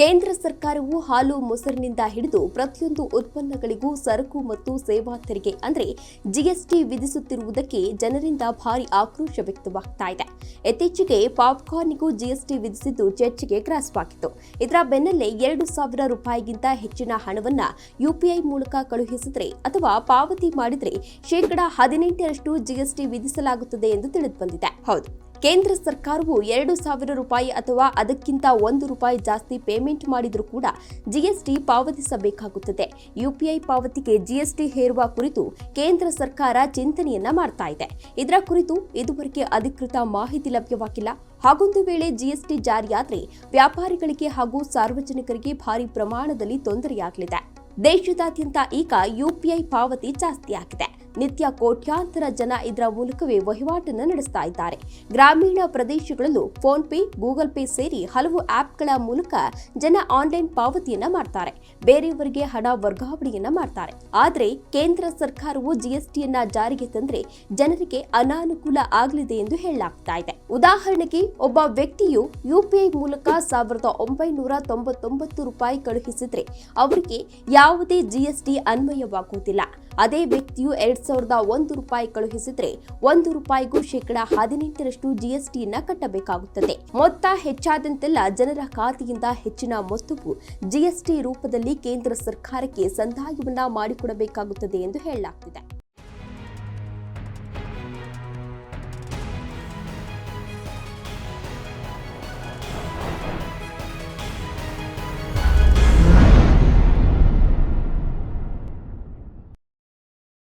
ಕೇಂದ್ರ ಸರ್ಕಾರವು ಹಾಲು ಮೊಸರಿನಿಂದ ಹಿಡಿದು ಪ್ರತಿಯೊಂದು ಉತ್ಪನ್ನಗಳಿಗೂ ಸರಕು ಮತ್ತು ಸೇವಾ ತೆರಿಗೆ, ಅಂದರೆ ಜಿಎಸ್ಟಿ ವಿಧಿಸುತ್ತಿರುವುದಕ್ಕೆ ಜನರಿಂದ ಭಾರಿ ಆಕ್ರೋಶ ವ್ಯಕ್ತವಾಗ್ತಾ ಇದೆ. ಇತ್ತೀಚೆಗೆ ಪಾಪ್ಕಾರ್ನ್ಗೂ ಜಿಎಸ್ಟಿ ವಿಧಿಸಿದ್ದು ಚರ್ಚೆಗೆ ಗ್ರಾಸವಾಗಿತ್ತು ಇದರ ಬೆನ್ನಲ್ಲೇ ಎರಡು ಸಾವಿರ ರೂಪಾಯಿಗಿಂತ ಹೆಚ್ಚಿನ ಹಣವನ್ನ ಯುಪಿಐ ಮೂಲಕ ಕಳುಹಿಸಿದ್ರೆ ಅಥವಾ ಪಾವತಿ ಮಾಡಿದರೆ ಶೇಕಡಾ ಹದಿನೆಂಟರಷ್ಟು ಜಿಎಸ್ಟಿ ವಿಧಿಸಲಾಗುತ್ತದೆ ಎಂದು ತಿಳಿದುಬಂದಿದೆ. ಹೌದು. ಕೇಂದ್ರ ಸರ್ಕಾರವು ಎರಡು ಸಾವಿರ ರೂಪಾಯಿ ಅಥವಾ ಅದಕ್ಕಿಂತ ಒಂದು ರೂಪಾಯಿ ಜಾಸ್ತಿ ಪೇಮೆಂಟ್ ಮಾಡಿದರೂ ಕೂಡ ಜಿಎಸ್ಟಿ ಪಾವತಿಸಬೇಕಾಗುತ್ತದೆ. ಯುಪಿಐ ಪಾವತಿಗೆ ಜಿಎಸ್ಟಿ ಹೇರುವ ಕುರಿತು ಕೇಂದ್ರ ಸರ್ಕಾರ ಚಿಂತನೆಯನ್ನ ಮಾಡ್ತಾ ಇದೆ. ಇದರ ಕುರಿತು ಇದುವರೆಗೆ ಅಧಿಕೃತ ಮಾಹಿತಿ ಲಭ್ಯವಾಗಿಲ್ಲ. ಹಾಗೊಂದು ವೇಳೆ ಜಿಎಸ್ಟಿ ಜಾರಿಯಾದರೆ ವ್ಯಾಪಾರಿಗಳಿಗೆ ಹಾಗೂ ಸಾರ್ವಜನಿಕರಿಗೆ ಭಾರಿ ಪ್ರಮಾಣದಲ್ಲಿ ತೊಂದರೆಯಾಗಲಿದೆ. ದೇಶದಾದ್ಯಂತ ಈಗ ಯುಪಿಐ ಪಾವತಿ ಜಾಸ್ತಿಯಾಗಿದೆ. ನಿತ್ಯ ಕೋಟ್ಯಾಂತರ ಜನ ಇದರ ಮೂಲಕವೇ ವಹಿವಾಟನ್ನು ನಡೆಸ್ತಾ ಇದ್ದಾರೆ. ಗ್ರಾಮೀಣ ಪ್ರದೇಶಗಳಲ್ಲೂ ಫೋನ್ ಪೇ, ಗೂಗಲ್ ಪೇ ಸೇರಿ ಹಲವು ಆಪ್ಗಳ ಮೂಲಕ ಜನ ಆನ್ಲೈನ್ ಪಾವತಿಯನ್ನ ಮಾಡ್ತಾರೆ. ಬೇರೆಯವರಿಗೆ ಹಣ ವರ್ಗಾವಣೆಯನ್ನ ಮಾಡ್ತಾರೆ. ಆದರೆ ಕೇಂದ್ರ ಸರ್ಕಾರವು ಜಿಎಸ್ಟಿಯನ್ನ ಜಾರಿಗೆ ತಂದ್ರೆ ಜನರಿಗೆ ಅನಾನುಕೂಲ ಆಗಲಿದೆ ಎಂದು ಹೇಳಲಾಗ್ತಾ ಇದೆ. ಉದಾಹರಣೆಗೆ, ಒಬ್ಬ ವ್ಯಕ್ತಿಯು ಯುಪಿಐ ಮೂಲಕ ಸಾವಿರದ ಒಂಬೈನೂರ ತೊಂಬತ್ತೊಂಬತ್ತು ರೂಪಾಯಿ ಕಳುಹಿಸಿದ್ರೆ, ಅವರಿಗೆ ಯಾವುದೇ ಜಿಎಸ್ಟಿ ಅನ್ವಯವಾಗುವುದಿಲ್ಲ. ಅದೇ ವ್ಯಕ್ತಿಯು ಎರಡ್ ಸಾವಿರದ ಒಂದು ರೂಪಾಯಿ ಕಳುಹಿಸಿದ್ರೆ ಒಂದು ರೂಪಾಯಿಗೂ ಶೇಕಡಾ ಹದಿನೆಂಟರಷ್ಟು ಜಿಎಸ್ಟಿಯನ್ನ ಕಟ್ಟಬೇಕಾಗುತ್ತದೆ. ಮೊತ್ತ ಹೆಚ್ಚಾದಂತೆಲ್ಲ ಜನರ ಖಾತೆಯಿಂದ ಹೆಚ್ಚಿನ ಮೊತ್ತವು ಜಿಎಸ್ಟಿ ರೂಪದಲ್ಲಿ ಕೇಂದ್ರ ಸರ್ಕಾರಕ್ಕೆ ಸಂದಾಯವನ್ನ ಮಾಡಿಕೊಡಬೇಕಾಗುತ್ತದೆ ಎಂದು ಹೇಳಲಾಗ್ತಿದೆ.